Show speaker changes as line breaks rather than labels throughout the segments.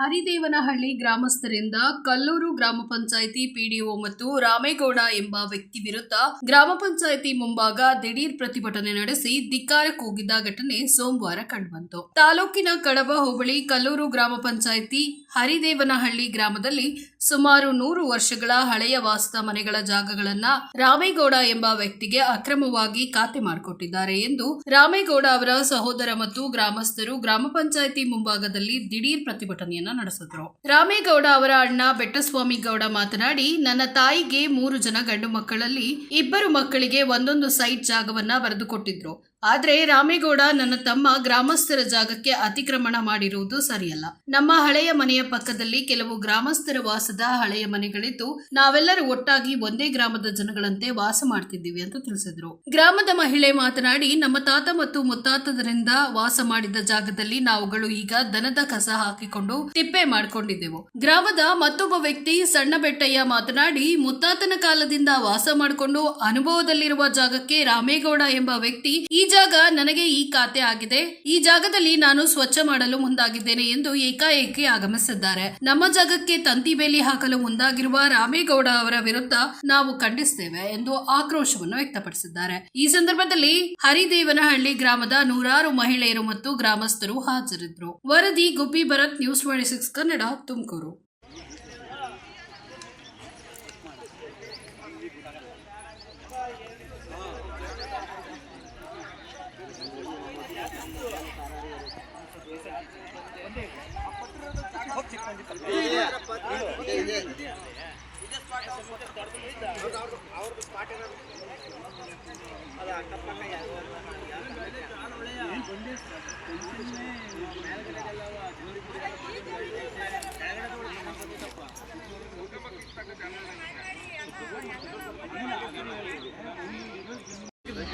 ಹರಿದೇವನಹಳ್ಳಿ ಗ್ರಾಮಸ್ಥರಿಂದ ಕಲ್ಲೂರು ಗ್ರಾಮ ಪಂಚಾಯಿತಿ ಪಿಡಿಒ ಮತ್ತು ರಾಮೇಗೌಡ ಎಂಬ ವ್ಯಕ್ತಿ ವಿರುದ್ಧ ಗ್ರಾಮ ಪಂಚಾಯಿತಿ ಮುಂಭಾಗ ದಿಢೀರ್ ಪ್ರತಿಭಟನೆ ನಡೆಸಿ ಧಿಕ್ಕಾರ ಕೂಗಿದ್ದ ಘಟನೆ ಸೋಮವಾರ ಕಂಡುಬಂತು. ತಾಲೂಕಿನ ಕಡವ ಹೋಬಳಿ ಕಲ್ಲೂರು ಗ್ರಾಮ ಪಂಚಾಯಿತಿ ಹರಿದೇವನಹಳ್ಳಿ ಗ್ರಾಮದಲ್ಲಿ ಸುಮಾರು ನೂರು ವರ್ಷಗಳ ಹಳೆಯ ವಾಸದ ಮನೆಗಳ ಜಾಗಗಳನ್ನ ರಾಮೇಗೌಡ ಎಂಬ ವ್ಯಕ್ತಿಗೆ ಅಕ್ರಮವಾಗಿ ಖಾತೆ ಮಾಡಿಕೊಟ್ಟಿದ್ದಾರೆ ಎಂದು ರಾಮೇಗೌಡ ಅವರ ಸಹೋದರ ಮತ್ತು ಗ್ರಾಮಸ್ಥರು ಗ್ರಾಮ ಪಂಚಾಯಿತಿ ಮುಂಭಾಗದಲ್ಲಿ ದಿಢೀರ್ ಪ್ರತಿಭಟನೆಯನ್ನ ನಡೆಸಿದ್ರು. ರಾಮೇಗೌಡ ಅವರ ಅಣ್ಣ ಬೆಟ್ಟಸ್ವಾಮಿ ಗೌಡ ಮಾತನಾಡಿ, ನನ್ನ ತಾಯಿಗೆ ಮೂರು ಜನ ಗಂಡು ಮಕ್ಕಳಲ್ಲಿ ಇಬ್ಬರು ಮಕ್ಕಳಿಗೆ ಒಂದೊಂದು ಸೈಟ್ ಜಾಗವನ್ನ ಬರೆದುಕೊಟ್ಟಿದ್ರು. ಆದ್ರೆ ರಾಮೇಗೌಡ ನನ್ನ ತಮ್ಮ ಗ್ರಾಮಸ್ಥರ ಜಾಗಕ್ಕೆ ಅತಿಕ್ರಮಣ ಮಾಡಿರುವುದು ಸರಿಯಲ್ಲ. ನಮ್ಮ ಹಳೆಯ ಮನೆಯ ಪಕ್ಕದಲ್ಲಿ ಕೆಲವು ಗ್ರಾಮಸ್ಥರ ವಾಸದ ಹಳೆಯ ಮನೆಗಳಿದ್ದು, ನಾವೆಲ್ಲರೂ ಒಟ್ಟಾಗಿ ಒಂದೇ ಗ್ರಾಮದ ಜನಗಳಂತೆ ವಾಸ ಮಾಡ್ತಿದ್ದೀವಿ ಅಂತ ತಿಳಿಸಿದ್ರು. ಗ್ರಾಮದ ಮಹಿಳೆ ಮಾತನಾಡಿ, ನಮ್ಮ ತಾತ ಮತ್ತು ಮುತ್ತಾತದರಿಂದ ವಾಸ ಮಾಡಿದ ಜಾಗದಲ್ಲಿ ನಾವುಗಳು ಈಗ ದನದ ಕಸ ಹಾಕಿಕೊಂಡು ತಿಪ್ಪೆ ಮಾಡ್ಕೊಂಡಿದ್ದೆವು. ಗ್ರಾಮದ ಮತ್ತೊಬ್ಬ ವ್ಯಕ್ತಿ ಸಣ್ಣ ಬೆಟ್ಟಯ್ಯ ಮಾತನಾಡಿ, ಮುತ್ತಾತನ ಕಾಲದಿಂದ ವಾಸ ಮಾಡಿಕೊಂಡು ಅನುಭವದಲ್ಲಿರುವ ಜಾಗಕ್ಕೆ ರಾಮೇಗೌಡ ಎಂಬ ವ್ಯಕ್ತಿ ಈ ಜಾಗ ನನಗೆ ಈ ಖಾತೆ ಆಗಿದೆ. ಈ ಜಾಗದಲ್ಲಿ ನಾನು ಸ್ವಚ್ಛ ಮಾಡಲು ಮುಂದಾಗಿದ್ದೇನೆ ಎಂದು ಏಕಾಏಕಿ ಆಗಮಿಸಿದ್ದಾರೆ. ನಮ್ಮ ಜಾಗಕ್ಕೆ ತಂತಿ ಬೇಲಿ ಹಾಕಲು ಮುಂದಾಗಿರುವ ರಾಮೇಗೌಡ ಅವರ ವಿರುದ್ಧ ನಾವು ಖಂಡಿಸುತ್ತೇವೆ ಎಂದು ಆಕ್ರೋಶವನ್ನು ವ್ಯಕ್ತಪಡಿಸಿದ್ದಾರೆ. ಈ ಸಂದರ್ಭದಲ್ಲಿ ಹರಿದೇವನಹಳ್ಳಿ ಗ್ರಾಮದ ನೂರಾರು ಮಹಿಳೆಯರು ಮತ್ತು ಗ್ರಾಮಸ್ಥರು ಹಾಜರಿದ್ದರು. ವರದಿ Gubbi Bharath news twenty six Kannada, Tumakuru.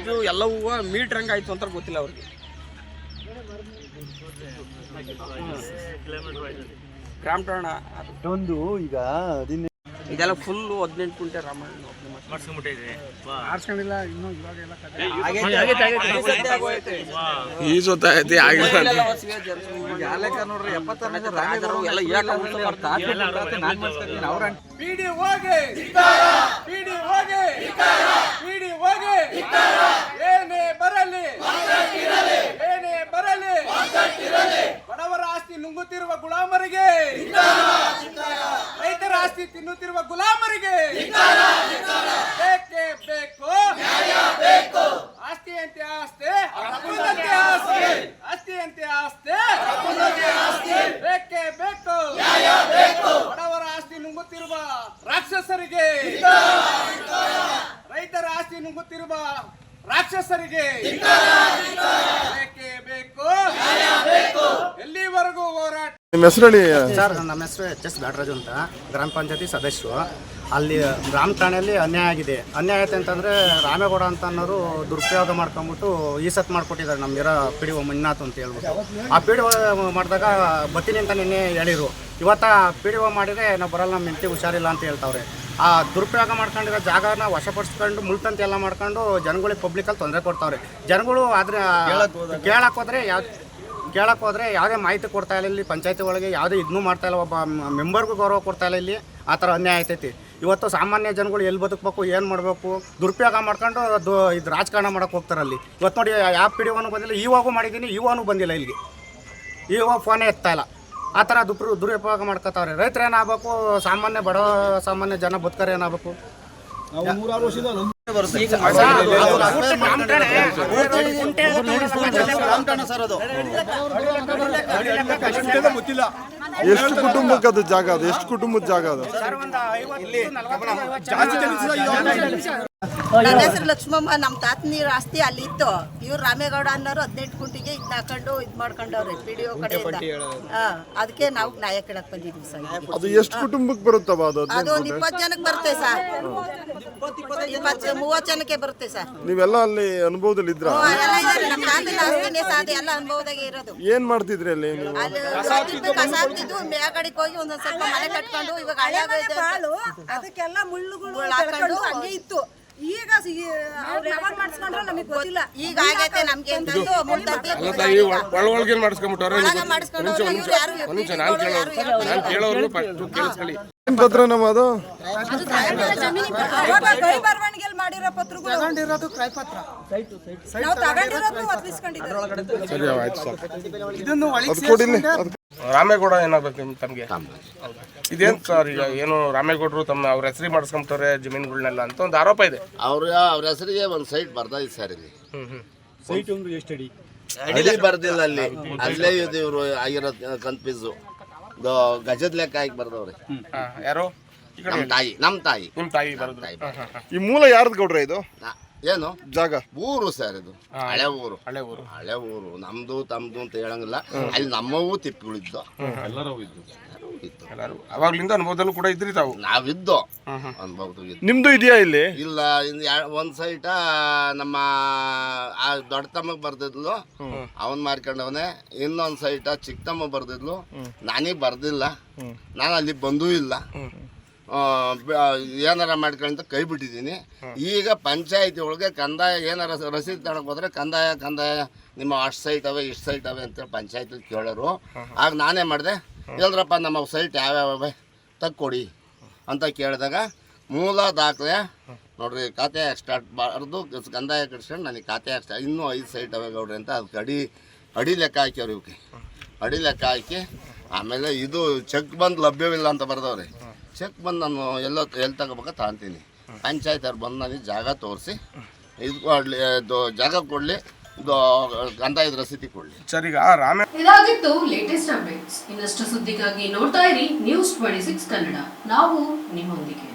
ಇದು ಎಲ್ಲವೂ ಮೀಟ್ರ್ ಹಂಗೆ ಆಯ್ತು ಅಂತ ಗೊತ್ತಿಲ್ಲ ಅವ್ರಿಗೆ. ಗ್ರಾಮ ಠಾಣ ಅದು.
ಈಗ ಹದಿನೈದು
ಇದೆಲ್ಲ ಫುಲ್ ಹದಿನೆಂಟು ಕುಂಟೆ ರಾಮಾಯಣ
ಈ ಜೊತೆ ಐತಿ ಆಗಿಲ್ಲ
ನೋಡ್ರಿ ಎಪ್ಪತ್ತಾರನೇ
ಎಲ್ಲ ಏಕ ಉಲ್ಟ ಬರ್ತಾ?
ಪಿಡಿ ಹೋಗಿ ಪಿಡಿ ಹೋಗಿ ಪಿಡಿ ಹೋಗಿ ಏನೇ ಬರಲಿ ಏನೇ ಬರಲಿ ಬಡವರ ಆಸ್ತಿ ನುಂಗುತ್ತಿರುವ ಗುಲಾಮರಿಗೆ ರೈತರ ಆಸ್ತಿ ತಿನ್ನುತ್ತಿರುವ ಗುಲಾಮರಿಗೆ ಬೇಕೇ ಬೇಕು ಆಸ್ತಿ ಅಂತೆ ಆಸ್ತಿ ಹಕ್ಕುದಂತೆ ಆಸ್ತಿ ಆಸ್ತಿ ಅಂತೆ ಆಸ್ತಿ ಬೇಕೇ ಬೇಕು ಬಡವರ ಆಸ್ತಿ ನುಂಗುತ್ತಿರುವ ರಾಕ್ಷಸರಿಗೆ. ರೈತರ ಆಸ್ತಿ ನುಂಗುತ್ತಿರುವ ರಾಕ್ಷಸರಿಗೆ. ಬೇಕೇ ಬೇಕು. ಎಲ್ಲಿವರೆಗೂ ಹೋರಾಟ.
ನಿಮ್ಮ ಹೆಸರು ಹೇಳಿ?
ಸರ್ ನಮ್ಮ ಹೆಸರು ಎಚ್ ಎಸ್ ಬ್ಯಾಟರಾಜು ಅಂತ ಗ್ರಾಮ ಪಂಚಾಯತಿ ಸದಸ್ಯರು. ಅಲ್ಲಿ ಗ್ರಾಮ ಠಾಣೆಯಲ್ಲಿ ಅನ್ಯಾಯ ಆಗಿದೆ. ಅನ್ಯಾಯ ಆಯ್ತು ಅಂತಂದರೆ ರಾಮೇಗೌಡ ಅಂತ ಅನ್ನೋರು ದುರುಪಯೋಗ ಮಾಡ್ಕೊಂಬಿಟ್ಟು ಈ ಸತ್ ಮಾಡಿಕೊಟ್ಟಿದ್ದಾರೆ ನಮ್ಮಿರೋ ಪಿ ಡಿ ಒ ಮಂಜುನಾಥ್ ಅಂತ ಹೇಳ್ಬಿಟ್ಟು. ಆ ಪಿ ಡಿ ಒ ಮಾಡಿದಾಗ ಬತ್ತೀನಿ ಅಂತ ನಿನ್ನೆ ಹೇಳಿರು ಇವತ್ತ ಪಿ ಡಿ ಒ ಮಾಡಿದರೆ ನಾವು ಬರಲ್ಲ ನಮ್ಮ ಹೆಂಡತಿ ಹುಷಾರಿಲ್ಲ ಅಂತ ಹೇಳ್ತಾವ್ರೆ. ಆ ದುರುಪಯೋಗ ಮಾಡ್ಕೊಂಡಿರೋ ಜಾಗನ ವಶಪಡಿಸ್ಕೊಂಡು ಮುಳ್ತಂತೆ ಎಲ್ಲ ಮಾಡ್ಕೊಂಡು ಜನಗಳಿಗೆ ಪಬ್ಲಿಕಲ್ಲಿ ತೊಂದರೆ ಕೊಡ್ತಾವ್ರೆ. ಜನಗಳು ಆದರೆ ಕೇಳಕ್ಕೆ ಹೋದ್ರೆ ಯಾವ ಕೇಳಕ್ಕೆ ಯಾವುದೇ ಮಾಹಿತಿ ಕೊಡ್ತಾ ಇಲ್ಲ ಇಲ್ಲಿ ಪಂಚಾಯತಿ ಒಳಗೆ, ಯಾವುದೇ ಇದನ್ನೂ ಮಾಡ್ತಾ ಇಲ್ಲ, ಒಬ್ಬ ಮೆಂಬರ್ಗೂ ಗೌರವ ಕೊಡ್ತಾ ಇಲ್ಲ ಇಲ್ಲಿ, ಆ ಥರ ಅನ್ಯಾಯ ಆಯ್ತೈತಿ ಇವತ್ತು ಸಾಮಾನ್ಯ ಜನಗಳು ಎಲ್ಲಿ ಬದುಕಬೇಕು, ಏನು ಮಾಡಬೇಕು, ದುರುಪಯೋಗ ಮಾಡ್ಕೊಂಡು ಅದು ಇದು ರಾಜಕಾರಣ ಮಾಡೋಕೆ ಹೋಗ್ತಾರೆ ಅಲ್ಲಿ. ಇವತ್ತು ನೋಡಿ ಯಾವ ಪಿ ಡಿ ಬಂದಿಲ್ಲ ಇವಾಗೂ ಮಾಡಿದ್ದೀನಿ ಇವಾಗೂ ಬಂದಿಲ್ಲ ಇಲ್ಲಿಗೆ. ಇವಾಗ ಫೋನೇ ಎತ್ತಾ ಇಲ್ಲ. ಆ ಥರ ದುಪ್ರು ದುರುಪಯೋಗ ಮಾಡ್ಕೋತಾವ್ರೆ. ರೈತರು ಏನಾಗಬೇಕು? ಸಾಮಾನ್ಯ ಬಡ ಸಾಮಾನ್ಯ ಜನ ಬದುಕರು ಏನಾಗಬೇಕು?
ಎಷ್ಟು ಕುಟುಂಬಕ್ಕೆ ಅದು ಜಾಗ ಅದು? ಎಷ್ಟು ಕುಟುಂಬದ ಜಾಗ ಅದು?
ನನ್ನ ಹೆಸರು ಲಕ್ಷ್ಮಮ್ಮ ನಮ್ಮ ತಾತನ ನೀರು ಆಸ್ತಿ ಅಲ್ಲಿ ಇತ್ತು. ಇವ್ರು ರಾಮೇಗೌಡ ಅನ್ನೋರು ಹದಿನೆಂಟು ಗುಂಟಿಗೆ ಇದ್ ಹಾಕೊಂಡು ಇದ್ ಮಾಡ್ಕೊಂಡವ್ರೆ ಪಿ ಡಿ ಒ ಕಡೆಯಿಂದ. ಹಾ, ಅದಕ್ಕೆ ನಾವು ನ್ಯಾಯ ಕೇಳಕ್ ಬಂದಿದ್ವಿ ಸರ್.
ಅದು ಎಷ್ಟು ಕುಟುಂಬಕ್ಕೆ ಬರುತ್ತವ ಅದು
ಅದು ಒಂದ್ ಇಪ್ಪತ್ತು ಜನಕ್ಕೆ ಬರುತ್ತೆ ಸರ್. ಇಪ್ಪತ್ತು ಮೂವತ್ತು ಜನಕ್ಕೆ ಬರುತ್ತೆ ಸರ್.
ನೀವೆಲ್ಲ ಅಲ್ಲಿ ಅನುಭವದಲ್ಲಿ ಇದ್ರ?
ಎಲ್ಲ ಇದಾರೆ. ನಮ್ಮ ತಾತನ ಆಸ್ತಿನೇ ಅನುಭವದಾಗೆ ಇರೋದು.
ಏನ್ ಮಾಡ್ತಿದ್ರಿ ಅಲ್ಲಿ ನೀವು?
ಅಲ್ಲಿ ಕಸ ಹಾಕ್ತಿದ್ದು ಹೋಗಿ ಒಂದೊಂದ್ ಸ್ವಲ್ಪ ಮನೆ ಕಟ್ಕೊಂಡು ಇವಾಗ ಹಳೆ
ಬಾಳು ಅದಕ್ಕೆಲ್ಲ ಮುಳ್ಳುಗಳು
ಹಾಕೊಂಡು ಹಂಗೆ ಇತ್ತು.
ಈಗ ಮಾಡಿಸ್ಕೊಂಡ್ರೆ ನಮಗೆ ಗೊತ್ತಿಲ್ಲ.
ಈಗ ಆಗೈತೆ ನಮ್ಗೆ ಅಂತಂದು ಒಳಗೆ
ಒಂದ್ ನಿಮಿಷ ನಾನ್ ಕೇಳೋರು ನಾನ್ ಕೇಳೋರು ಕೇಳಿಸ್ಕೊಳ್ಳಿ.
ಏನ್ ಪತ್ರ ನಮ್ಮ ಅದು?
ಕೈ ಮಾಡಿರೋ ಪತ್ರಗಳು. ತಗೊಂಡಿರೋದು ಕ್ರೈ ಪತ್ರ ನಾವು ತಗೊಂಡಿರೋದು ಒದಗಿಸ್ಕೊಂಡಿದ್ದೀವಿ
ಸರಿ ಆಯ್ತು ಸರ್.
ಅದು
ರಾಮೇಗೌಡ ಏನಾಗ್ಬೇಕು ನಿಮ್ ತಮಗೆ? ಇದೇನು ಸರ್ ಈಗ ಏನು ರಾಮೇಗೌಡರು ತಮ್ಮ ಅವ್ರ ಹೆಸರಿ ಮಾಡಿಸ್ಕೊಂತಾರೆ ಜಮೀನುಗಳನ್ನೆಲ್ಲ ಅಂತ ಒಂದು ಆರೋಪ ಇದೆ.
ಅವ್ರ ಅವ್ರ ಹೆಸರಿಗೆ ಒಂದು ಸೈಟ್ ಬರ್ದೈತೆ ಸರ್ ಇಲ್ಲಿ.
ಸೈಟ್ ಒಂದು ಎಷ್ಟು
ಅಡಿ? ಬರ್ದಿಲ್ಲ ಅಲ್ಲಿ. ಅಲ್ಲೇ ಇದು ಇವರು ಆಗಿರೋ ಕನ್ಫ್ಯೂಸು ಗಜದ ಲೆಕ್ಕ ಹಾಕಿ ಬರ್ದವ್ರೆ.
ಯಾರು?
ನಮ್ಮ ತಾಯಿ ನಮ್ಮ ತಾಯಿ.
ನಿಮ್ ತಾಯಿ ಬರ್ದ.
ಈ ಮೂಲ ಯಾರ್ದು ಗೌಡ್ರ ಇದು?
ಏನು?
ಜಾಗ.
ಊರು ಸರ್ ಇದು. ಹಳೆ ಊರು.
ಹಳೆ ಊರು.
ಹಳೆ ಊರು. ನಮ್ದು ತಮ್ದು ಅಂತ ಹೇಳಂಗಿಲ್ಲ. ಅಲ್ಲಿ ನಮ್ಮವು ತಿಪ್ಪಿಗಳಿದ್ದು. ಎಲ್ಲರೂ ಇದ್ದು.
ಎಲ್ಲಾರು ಅವಾಗ್ಲಿಂದ ಅನುಭವದಲ್ಲೂ ಕೂಡ ಇದ್ರಿ ತಾವು?
ನಾವಿದ್ದು. ಇದ್ದು.
ನಿಮ್ದು ಇದೆಯಾ ಇಲ್ಲಿ?
ಇಲ್ಲ ಯಾ- ಒಂದ್ ಸೈಟ ನಮ್ಮ ಆ ದೊಡ್ಡ ತಮ್ಮಗ್ ಬರ್ದಿದ್ಲು ಅವನ್ ಮಾರ್ಕೊಂಡವನೆ. ಇನ್ನೊಂದ್ ಸೈಟ ಚಿಕ್ಕ ತಮ್ಮ ಬರ್ದಿದ್ಲು ನಾನೇ ಬರ್ದಿಲ್ಲ. ನಾನು ಅಲ್ಲಿ ಬಂದೂ ಇಲ್ಲ. ಏನಾರ ಮಾಡ್ಕೊಂತ ಕೈ ಬಿಟ್ಟಿದ್ದೀನಿ ಈಗ ಪಂಚಾಯತಿ ಒಳಗೆ ಕಂದಾಯ ಏನಾರ ರಸೀದಿ ತಗೊಳಕ್ ಹೋದ್ರೆ ಕಂದಾಯ ಕಂದಾಯ ನಿಮ್ಮ ಅಷ್ಟು ಸೈಟ್ ಅವೆ ಇಷ್ಟು ಸೈಟ್ ಅವೆ ಅಂತೇಳಿ ಪಂಚಾಯತಿ ಕೇಳೋರು. ಆಗ ನಾನೇ ಮಾಡಿದೆ. ಎಲ್ಲರಪ್ಪ ನಮ್ಮ ಸೈಟ್ ಯಾವ್ಯಾವ ತಕ್ಕೊಡಿ ಅಂತ ಕೇಳಿದಾಗ ಮೂಲ ದಾಖಲೆ ನೋಡ್ರಿ ಖಾತೆ ಸ್ಟಾರ್ಟ್ ಬಾರ್ದು ಕಂದಾಯ ಕಟ್ಸ್ಕೊಂಡು ನನಗೆ ಖಾತೆ ಸ್ಟಾರ್ಟ್ ಇನ್ನೂ ಐದು ಸೈಟ್ ಅವೆ ಗೌಡ್ರಿ ಅಂತ ಅದಕ್ಕೆ ಅಡಿ ಅಡಿ ಲೆಕ್ಕ ಹಾಕ್ಯವ್ರಿ ಇವಕ್ಕೆ. ಅಡಿ ಲೆಕ್ಕ ಹಾಕಿ ಆಮೇಲೆ ಇದು ಚೆಕ್ ಬಂದು ಲಭ್ಯವಿಲ್ಲ ಅಂತ ಬರ್ದವ್ರಿ. ಚೆಕ್ ಬಂದು ನಾನು ಎಲ್ಲ ಎಲ್ಲಿ ತಗೋಬೇಕ ತಾಂತೀನಿ ಪಂಚಾಯತ್ ಅವ್ರು ಬಂದು ನನಗೆ ಜಾಗ ತೋರಿಸಿ ಇದು ಕೊಡಲಿ ಇದು ಜಾಗ ಕೊಡಲಿ ಇದು ಕಂದಾಯದ ರಸೀದಿ ಕೊಡಲಿ.
ಸರಿ ಈಗ ರಾಮೇ
ಇದಾಗಿತ್ತು ಲೇಟೆಸ್ಟ್ ಅಪ್ಡೇಟ್ಸ್ ಇನ್ನಷ್ಟು ಸುದ್ದಿಗಾಗಿ ನೋಡ್ತಾ ಇರಿ ನ್ಯೂಸ್ ಟ್ವೆಂಟಿ ಸಿಕ್ಸ್ ಕನ್ನಡ. ನಾವು ನಿಮ್ಮೊಂದಿಗೆ.